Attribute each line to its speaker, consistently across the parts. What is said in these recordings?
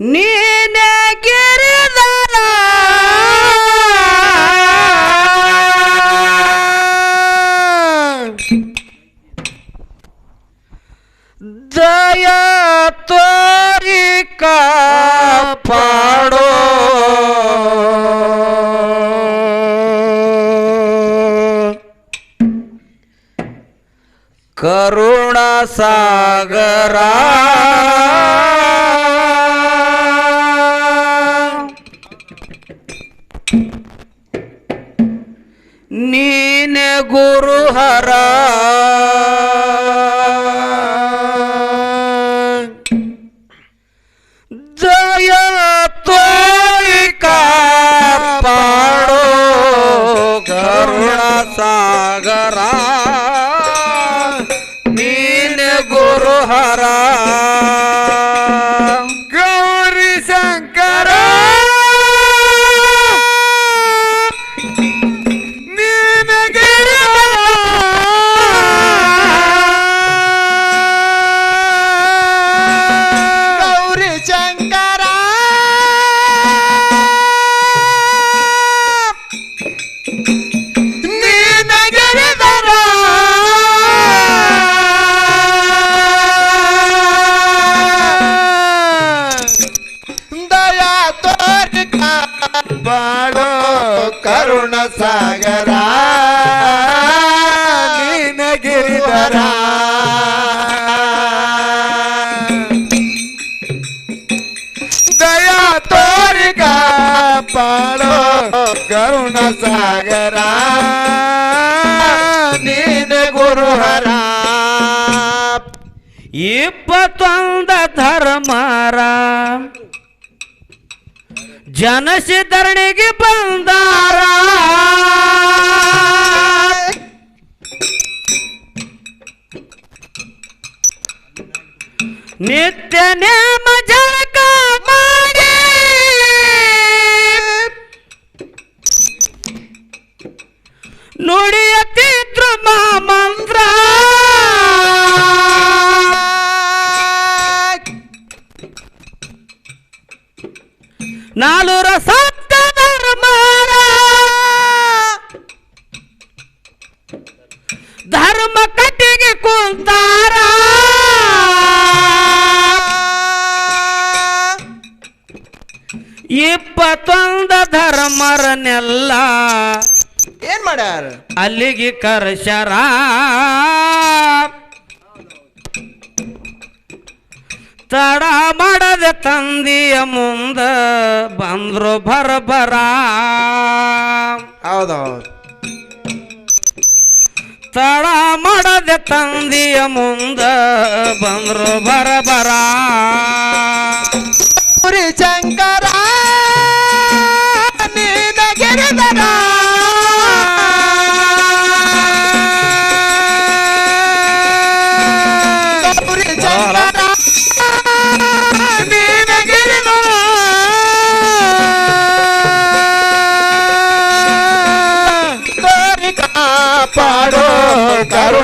Speaker 1: ನೀನೆ ಗಿರಿಧರ ದಯ ತೋರಿ ಕಾಪಾಡೋ. ಕರುಣ ಸಾಗರ ನೀನಗಿರಿದರ
Speaker 2: ದಯಾ ತೋರಿ ಬಾಳೋ ಕರುಣ ಸಾಗರ. ನೀನ ಗುರುಹರ.
Speaker 1: ಇಪ್ಪತ್ತೊಂದ ಧರ್ಮರ. ಜನಸಿಧರಣಿಗೆ ಬಂದಾರ. ನಿತ್ಯ ನೇಮ ಜಳಕ ಧರ್ಮರನೆಲ್ಲ
Speaker 2: ಏನ್ ಮಾಡ್ಯಾರ?
Speaker 1: ಅಲ್ಲಿಗೆ ಕರ್ಶರ ತಡ ಮಾಡದ ತಂದಿಯ ಮುಂದ ಬಂದ್ರು ಬರಬರ.
Speaker 2: ಹೌದೌದು.
Speaker 1: ತಡ ಮಾಡದ ತಂದಿಯ ಮುಂದ ಬಂದ್ರು ಬರಬರ.
Speaker 2: ಪುರಿ ಶಂಕರ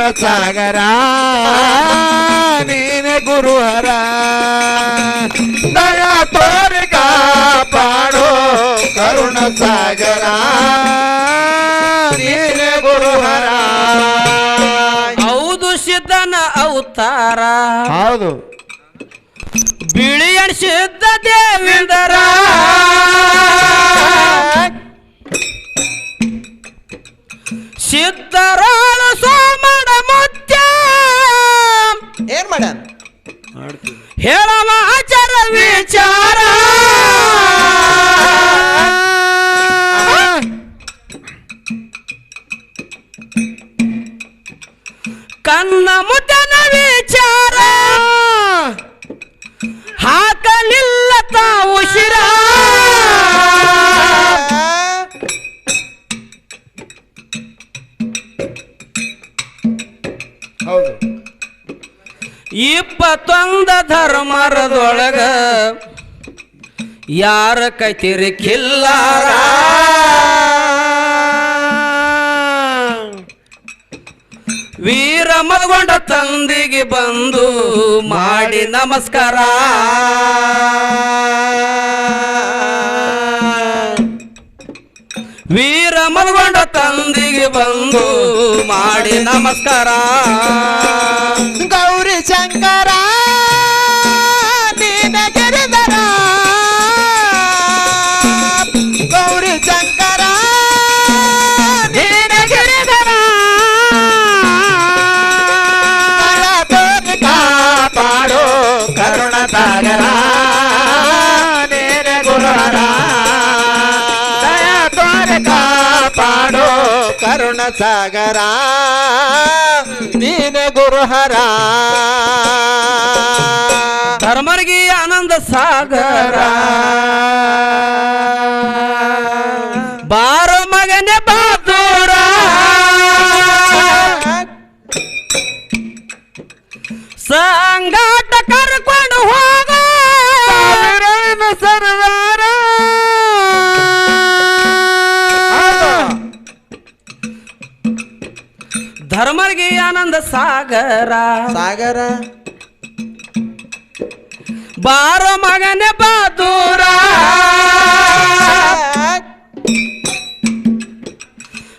Speaker 2: ಕರುಣ ಸಾಗರ. ನೀನೆ ಗುರುಹರ. ದಯ ತೋರಿಕ ಪಾಡೋ ಕರುಣ ಸಾಗರ. ನೀನೆ ಗುರುಹರ.
Speaker 1: ಹೌದು ಸಿದ್ಧನ ಅವತಾರ.
Speaker 2: ಹೌದು.
Speaker 1: ಬಿಳಿಯನ್ ಸಿದ್ಧ ದೇವೇಂದ್ರ. ಸಿದ್ಧರಾಳ ಸೋಮಣ ಮುತ್ಯ.
Speaker 2: ಏನ್ ಮಾಡ್ಯಾನ
Speaker 1: ಹೇಳವ ಆಚಾರ ವಿಚಾರ. ಕನ್ನ ಮುದ್ದನ ಇಪ್ಪತ್ತೊಂದ ಧರ್ಮರದೊಳಗ ಯಾರ ಕೈತಿರಿ ಕಿಲ್ಲಾರ ವೀರ ಮದಗೊಂಡ ತಂದಿಗೆ ಬಂದು ಮಾಡಿ ನಮಸ್ಕಾರ. ವೀರ ಮದಗೊಂಡ ತಂದಿಗೆ ಬಂದು ಮಾಡಿ ನಮಸ್ಕಾರ.
Speaker 2: ಸಾಗರ ನೀನ ಗುರುಹರ.
Speaker 1: ಧರ್ಮರ್ಗಿ ಆನಂದ ಸಾಗರ. ಬಾರ ಮಗನೆ ಬಾತೂರ ಸಂಗಾಟ ಕರ್ಕೊಂಡು ಸಾಗರ.
Speaker 2: ಸಾಗರ.
Speaker 1: ಬಾರ ಮಗನೆ ಬಾದೂರ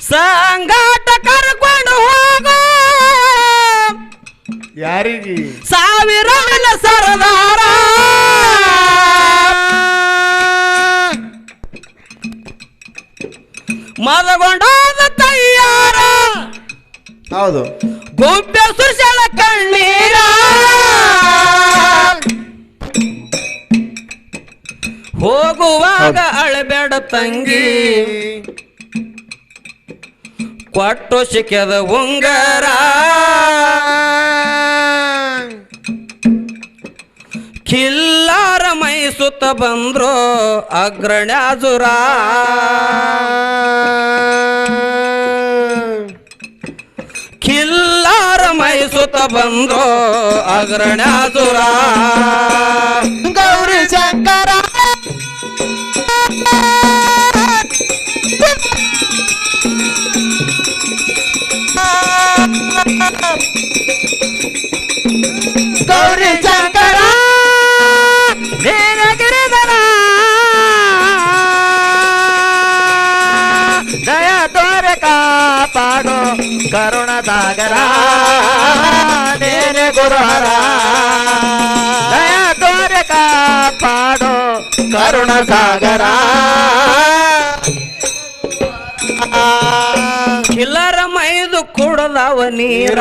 Speaker 1: ಸಂಗಾಟ ಕರ್ಕೊಂಡು ಹೋಗ.
Speaker 2: ಯಾರಿಗೆ?
Speaker 1: ಸಾವಿರ ಸರದಾರ. ಮದಗೊಂಡಾದ ತಯ್ಯಾರ
Speaker 2: ಹೌದು.
Speaker 1: ಗುಂಪೆ ಸುಶಲ ಕಣ್ಣೀರ? ಹೋಗುವಾಗ ಅಳಬೇಡ ತಂಗಿ. ಕೊಟ್ಟು ಸಿಕ್ಕದ ಉಂಗರ. ಕಿಲ್ಲಾರ ಮೈ ಸುತ್ತ ಬಂದ್ರು ಅಗ್ರಣ್ಯಾಜುರ ಮೈ ಸುತ್ತ ಬಂದ್ರು ಅಗ್ರಣ್ಯಾಜುರ
Speaker 2: ಗೌರಿ ಶಂಕರ ಗೌರಿ ಶಂಕರ ನೀನಗಿರಿದನ ದಯ ತೋರೆ ಕಾಪಾಡು ಕರುಣ ಸಾಗರ ನೇನೆ ಗುರುಹರ. ದಯ ತೋರೆ ಕಾಪಾಡು ಕರುಣ ಸಾಗರ
Speaker 1: ಕಿಲ್ಲರ ಮೈದು ಕುಡದವ ನೀರ.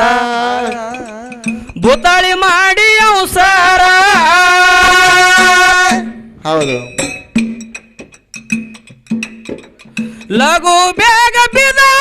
Speaker 1: ಭೂತಾಳಿ ಮಾಡಿ ಅವಸಾರ.
Speaker 2: ಹೌದು.
Speaker 1: ಲಘು ಬೇಗ ಬಿದಾರ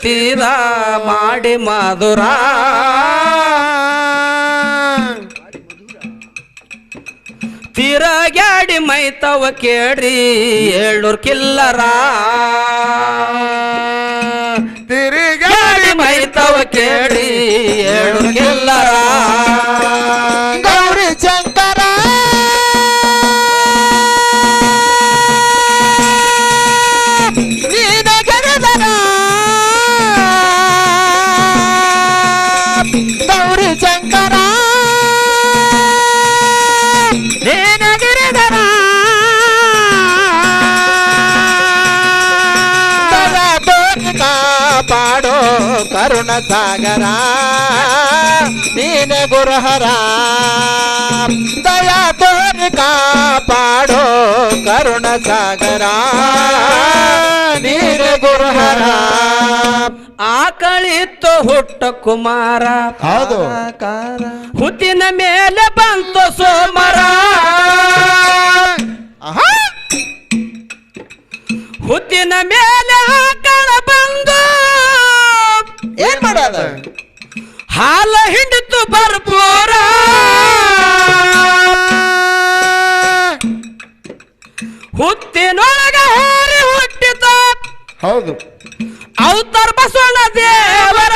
Speaker 1: ತೀರ ಮಾಡಿ ಮಾಧುರ. ತಿರಗ್ಯಾಡಿ ಮೈತವ ಕೇಳ್ರಿ ಏಳ್ನೂರು ಕಿಲ್ಲರ.
Speaker 2: ತಿರುಗಾಡಿ
Speaker 1: ಮೈತವ ಕೇಳಿ ಏಳ್ನೂರು ಕಿಲ್ಲರ.
Speaker 2: ಕಾಪಾಡೋ ಕರುಣ ಸಾಗರ ನೀನೆ ಗುರುಹರ. ದಯಾ ತೋರಿ ಕಾಪಾಡೋ ಕರುಣ ಸಾಗರ ನೀನೆ ಗುರುಹರ.
Speaker 1: ಆಕಳಿತ್ತು ಹುಟ್ಟ ಕುಮಾರ
Speaker 2: ಹೌದು.
Speaker 1: ಹುತ್ತಿನ ಮೇಲೆ ಬಂತು ಸೋಮರ. ಹುತ್ತಿನ ಮೇಲೆ ಹಾಲ ಹಿಂಡಿತು ಬರ್ಪೋರ ಹುತ್ತಿನೊಳಗ ಹೋರಿ ಹುಟ್ಟಿತ
Speaker 2: ಹೌದು.
Speaker 1: ಅವತಾರ ಬಸವಣ್ಣ ದೇವರ.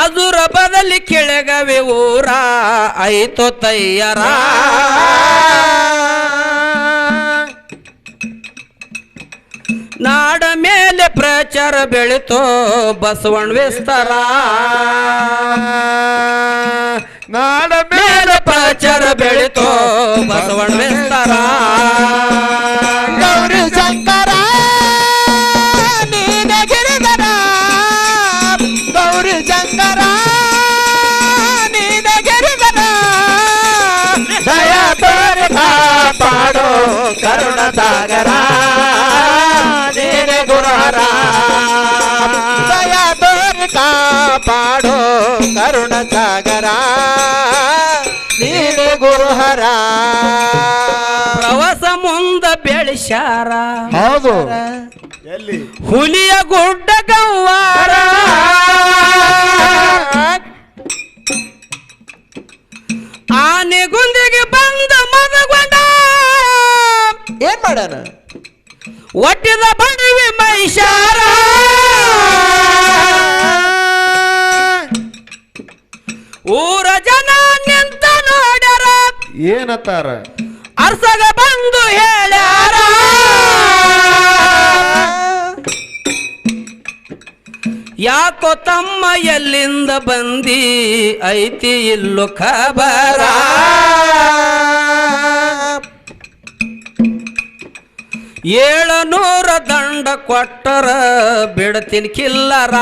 Speaker 1: ಅದುರ ಬದಲಿ ಕೆಳಗವೆ ಊರ ಐತೋ ತಯಾರಾ. ಪ್ರಚಾರ ಬೆಳಿತೋ ಬಸವಣ್ಣ ವಿಸ್ತಾರ.
Speaker 2: ನಾಡ
Speaker 1: ಮೇಲೆ ಪ್ರಚಾರ ಬೆಳಿತೋ ಬಸವಣ್ಣ ವಿಸ್ತಾರ.
Speaker 2: ಗೌರಿ ಶಂಕರ ನೀನ ಗಿರಿಧರ ಗೌರಿ ಶಂಕರ ನೀನ ಗಿರಿಧರ ದಯಾ ತೋರಿ ಪಾಡೋ ಕರುಣ ಸಾಗರ ಕರುಣ ಸಾಗರ ನೀನೆ ಗುರುಹರ.
Speaker 1: ಪ್ರವಾಸ ಮುಂದ ಬೆಳೆಸ್ಯಾರ
Speaker 2: ಹೌದು. ಎಲ್ಲಿ?
Speaker 1: ಹುಲಿಯ ಗುಡ್ಡ ಗವ್ವಾರ. ಆನೆ ಗುಂದಿಗೆ ಬಂದ ಮದಗೊಂಡ.
Speaker 2: ಏನ್ ಮಾಡಾರ
Speaker 1: ಒಟ್ಟಿದ ಬಡವಿ ಮೈಷಾರ ಊರ ಜನ ನಿಂತ ನೋಡ್ಯಾರ?
Speaker 2: ಏನತ್ತಾರ?
Speaker 1: ಅರ್ಸಗ ಬಂದು ಹೇಳ್ಯಾರ. ಯಾಕೋ ತಮ್ಮ ಎಲ್ಲಿಂದ ಬಂದಿ ಐತಿ ಇಲ್ಲು ಖಬರ. ಏಳನೂರ ದಂಡ ಕೊಟ್ಟರ ಬಿಡ್ತೀನಿ ಕಿಲ್ಲರ.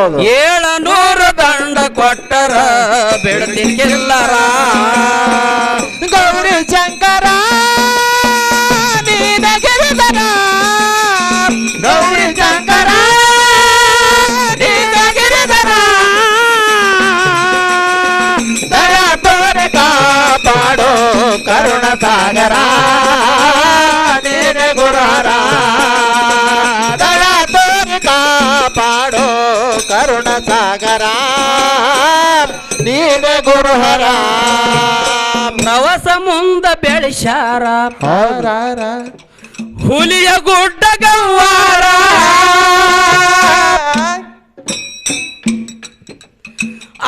Speaker 2: ಹೌದು
Speaker 1: ಏಳನೂರ ದಂಡ ಕೊಟ್ಟರ ಬಿಡ್ತೀನಿ ಕಿಲ್ಲರ
Speaker 2: ಗೌರಿ ಶಂಕರ ನೀನ ಗಿರಿಧರ ಗೌರಿ ಶಂಕರ ನೀನ ಗಿರಿಧರ ದಯಾ ತೋರೆ ಕಾಪಾಡೋ ಕರುಣ ಸಾಗರ ಕರುಣ ಸಾಗರ ನೀನೆ ಗುರುಹರ.
Speaker 1: ಪ್ರವಾಸ ಮುಂದ ಬೆಳಿಶಾರ
Speaker 2: ಹಾರಾರ
Speaker 1: ಹುಲಿಯ ಗುಡ್ಡ ಗವ್ವಾರ.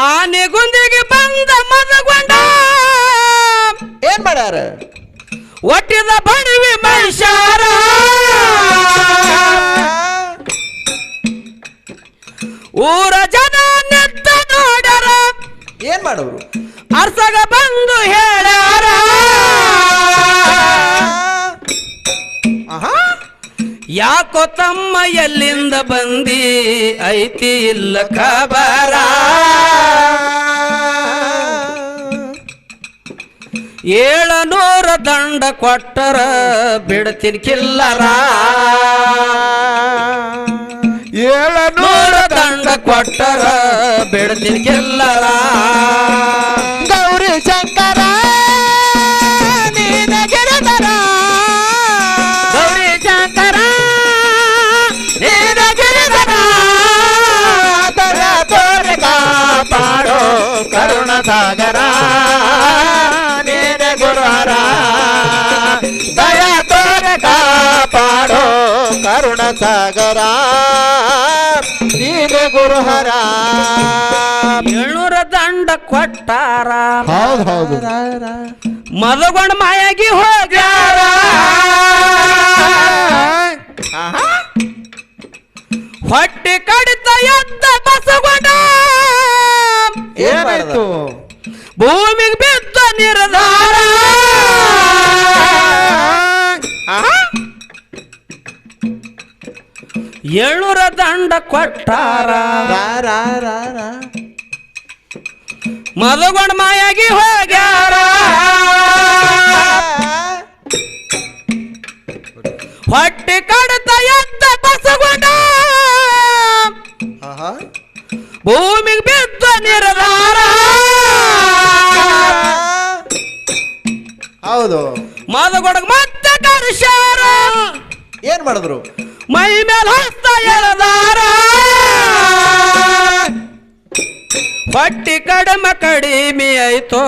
Speaker 1: ಆನೆ ಗುಂದಿಗೆ ಬಂದ ಮದಗೊಂಡ.
Speaker 2: ಏನ್ ಮಾಡ್ಯಾರ?
Speaker 1: ಒಟ್ಟಿದ ಬಡವಿ ಮೈಷಾರ ಊರ ಜನ ನೆತ್ತ ನೋಡರ.
Speaker 2: ಏನ್ ಮಾಡೋರು?
Speaker 1: ಅರ್ಸಗ ಬಂದು
Speaker 2: ಹೇಳಾರ.
Speaker 1: ಯಾಕೋ ತಮ್ಮ ಎಲ್ಲಿಂದ ಬಂದಿ? ಐತಿ ಇಲ್ಲ ಖಬರ. ಏಳನೂರ ದಂಡ ಕೊಟ್ಟರ ಬಿಡ್ತೀನಿ ಕಿಲ್ಲರ. ನೂರ ದಂಡ ಕೊಟ್ಟರ ಬಿಡ್ತೀನಿ ಗೆಲ್ಲಲ
Speaker 2: ಗೌರಿ ಶಂಕರ, ನೀನ ಗಿರಿಧರ
Speaker 1: ಗೌರಿ ಶಂಕರ,
Speaker 2: ನೀನ ಗಿರಿಧರ ತರ ತೋರೆ ಕಾಪಾಡೋ ಕರುಣ ಸಾಗರ ನೀನ ಗುರುಹರ. ದಯ ತೋರೆ ಕಾಪಾಡೋ ಕರುಣ ಸಾಗರ ನೀನೆ ಗುರುಹರ
Speaker 1: ಏಳ್ನೂರ ದಂಡ ಕೊಟ್ಟಾರ.
Speaker 2: ಹೌದು ಹೌದು.
Speaker 1: ಮದಗೊಂಡ ಮಾಯಾಗಿ ಹೋಗ್ಯಾರ. ಹೊಟ್ಟೆ ಕಡಿತ ಎದ್ದ ಬಸಗೊಂಡ
Speaker 2: ಏನಾಯ್ತು?
Speaker 1: ಭೂಮಿಗೆ ಬಿದ್ದ ನಿರ್ಧಾರ ಏಳ್ನೂರ ದಂಡ ಕೊಟ್ಟಾರ. ಮದಗೊಂಡ ಮಾಯಾಗಿ ಹೋಗ್ಯಾರ. ಹೊಟ್ಟೆ ಕಡತ ಎದ್ದ ಬಸಗೊಂಡ ಭೂಮಿಗೆ ಬಿದ್ದ ನಿರ್ಧಾರ.
Speaker 2: ಹೌದು.
Speaker 1: ಮದಗೊಡಗ್ ಮತ್ತೆ ಕರ್ಸ್ಯಾರ.
Speaker 2: ಏನ್ ಮಾಡಿದ್ರು?
Speaker 1: ಮೈ ಮೇಲೆ ಹಸ್ತ ಎಳದಾರ. ಹೊಟ್ಟಿ ಕಡಿಮೆ ಕಡಿಮೆ ಆಯ್ತೋ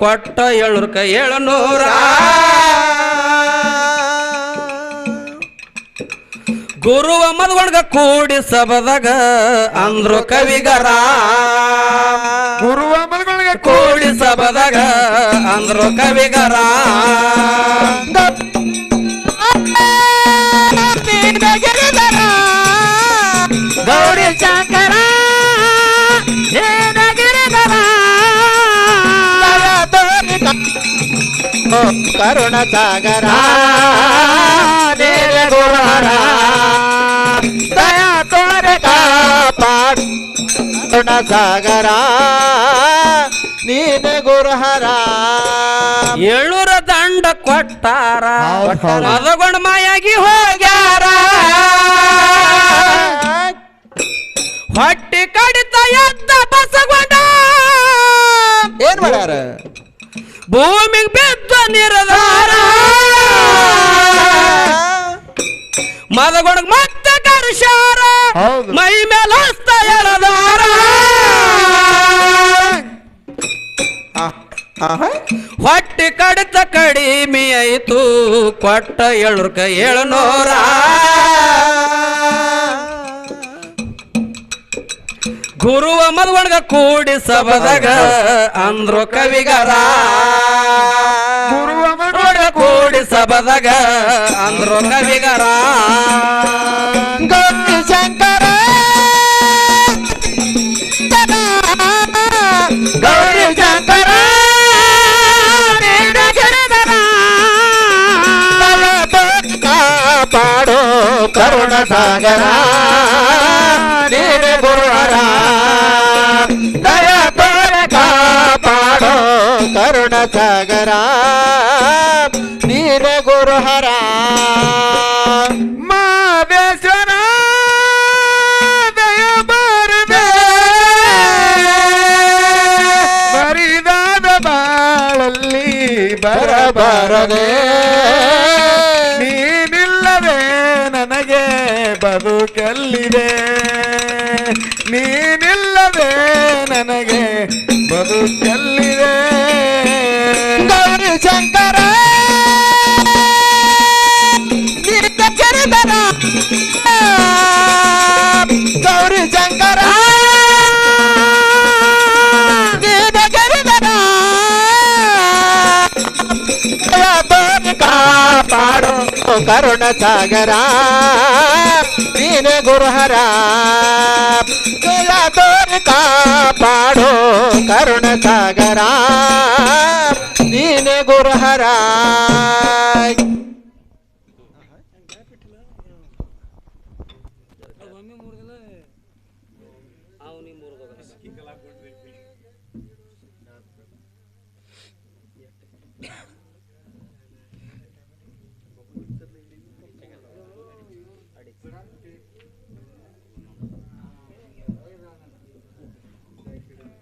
Speaker 1: ಕೊಟ್ಟ ಏಳು ಕೈ ಏಳುನೂರ. ಗುರುವ ಮದ್ವಣ್ಗ ಕೂಡಿ ಸಬದಾಗ ಅಂದ್ರು ಕವಿಗರ.
Speaker 2: ಗುರುವ ಮದ್ವಣ್ಗ
Speaker 1: ಕೂಡಿ ಸಬದಾಗ ಅಂದ್ರು ಕವಿಗರ.
Speaker 2: ಕರುಣ ಸಾಗರ
Speaker 1: ಗುರುಹರ
Speaker 2: ದಯಾ ತೋರೆ ಕಾಪಾಡು ಕರುಣ ಸಾಗರ ನೀನೆ ಗುರುಹರ
Speaker 1: ಏಳುರ ದಂಡ ಕೊಟ್ಟಾರ. ಅದಗೊಂಡ. ಮಾಯಾಗಿ ಹೋಗ್ಯಾರ. ಹೊಟ್ಟಿ ಕಡಿತ ಎದ್ದ ಬಸಗೊಂಡ
Speaker 2: ಏನ್ ಮಾಡ್ಯಾರ?
Speaker 1: ಭೂಮಿಗೆ ಬಿದ್ದ ನಿರ್ಧಾರ ಮದಗೊಂಡ ಮತ್ತೆ ಕರ್ಷಾರ. ಮೈ ಮೇಲೆ ಹಸ್ತ ಎಳದಾರ. ಹೊಟ್ಟಿ ಕಡಿತ ಕಡಿಮೆ ಆಯ್ತು ಕೊಟ್ಟ ಏಳ್ನೂರಕ ಏಳ್ನೂರ ಗುರುವ ಮದುವಣಗ ಕೂಡಿ ಸಬದಗ ಅಂದ್ರು ಕವಿಗರ.
Speaker 2: ಗುರುವ
Speaker 1: ಮದುವಣಗ ಕೂಡಿ ಸಬದಗ ಅಂದ್ರು ಕವಿಗರ.
Speaker 2: ಗೌರಿ ಶಂಕರ
Speaker 1: ಗೌರಿ ಶಂಕರ
Speaker 2: ಪಾಡೋ ಕರುಣ ಸಾಗರ ಕರುಣ ಸಾಗರ, ನೀನೆ ಗುರು ಹರ ದಯ ಬಾರದೆ ಬರಿದಾದ ಬಾಳಲ್ಲಿ ಬರಬಾರದೆ ನೀನಿಲ್ಲದೆ ನನಗೆ ಬದುಕಲ್ಲಿದೆ. ನೀನಿಲ್ಲದೆ ನನಗೆ ಬದುಕಲ್ಲಿದೆ ಗೌರಿ ಶಂಕರ ಕರೆದರ ಗೌರಿ ಶಂಕರ ಕಾಪಾಡು ಕರುಣ ಸಾಗರ ನೀನೆ ಗುರುಹರ ಜಯ ತೋರಿ ಕಾಪಾಡು ಕರುಣ ಸಾಗರ ನೀನೆ